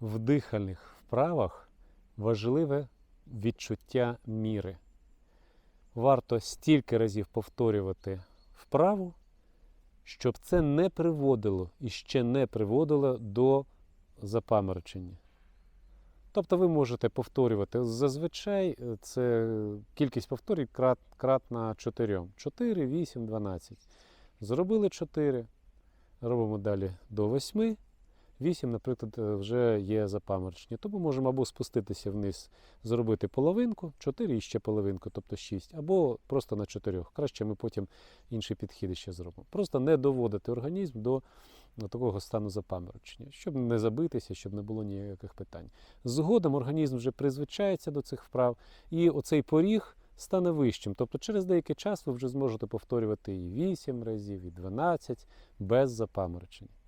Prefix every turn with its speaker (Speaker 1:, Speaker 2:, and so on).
Speaker 1: В дихальних вправах важливе відчуття міри. Варто стільки разів повторювати вправу, щоб це не приводило і ще не приводило до запаморочення. Тобто ви можете повторювати зазвичай е, це кількість повторів крат, кратна 4. 4, 8, 12. Зробили 4, робимо далі до 8. 8, наприклад, е, вже є запаморочення. Тому можемо або спуститися вниз, зробити половинку, 4 і ще половинку, тобто 6, або просто на 4. Краще ми потім інші підхід ще зробимо. Просто не доводити організм до такого стану запаморочення, щоб не забитися, щоб не було ніяких питань. Згодом організм вже призвичається до цих вправ, і оцей поріг стане вищим. Тобто через деякий час ви вже зможете повторювати і 8 разів, і 12 без запаморочення.